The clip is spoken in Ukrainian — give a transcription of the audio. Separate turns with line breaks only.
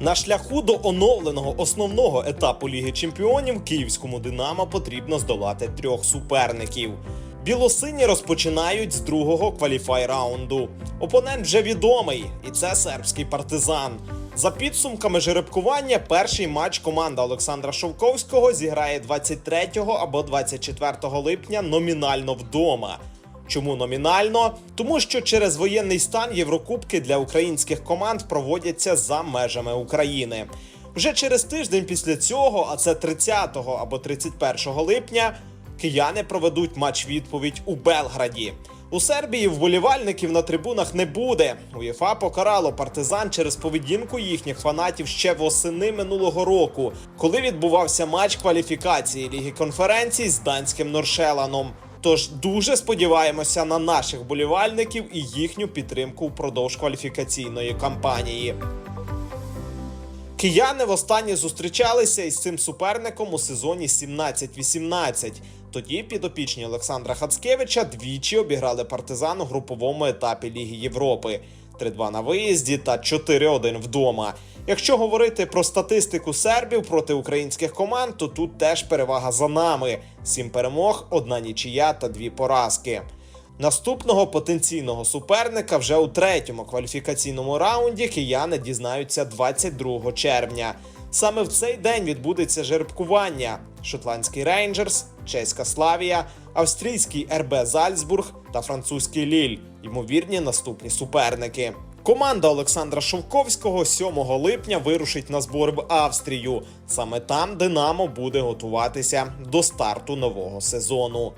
На шляху до оновленого основного етапу Ліги Чемпіонів київському Динамо потрібно здолати трьох суперників. Білосині розпочинають з другого кваліфай раунду. Опонент вже відомий, і це сербський партизан. За підсумками жеребкування, перший матч команда Олександра Шовковського зіграє 23 або 24 липня номінально вдома. Чому номінально? Тому що через воєнний стан Єврокубки для українських команд проводяться за межами України. Вже через тиждень після цього, а це 30 або 31 липня, кияни проведуть матч відповідь у Белграді. У Сербії вболівальників на трибунах не буде. УЄФА покарало партизан через поведінку їхніх фанатів ще восени минулого року, коли відбувався матч кваліфікації Ліги конференцій з данським Норшеланом. Тож дуже сподіваємося на наших болівальників і їхню підтримку впродовж кваліфікаційної кампанії. Кияни востаннє зустрічалися із цим суперником у сезоні 17-18. Тоді підопічні Олександра Хацкевича двічі обіграли партизан у груповому етапі Ліги Європи. 3-2 на виїзді та 4-1 вдома. Якщо говорити про статистику сербів проти українських команд, то тут теж перевага за нами: сім перемог, одна нічия та дві поразки. Наступного потенційного суперника вже у третьому кваліфікаційному раунді кияни дізнаються 22 червня. Саме в цей день відбудеться жеребкування: шотландський Рейнджерс, чеська Славія, австрійський РБ Зальцбург та французький Ліль. Ймовірні наступні суперники. Команда Олександра Шовковського 7 липня вирушить на збори в Австрію. Саме там Динамо буде готуватися до старту нового сезону.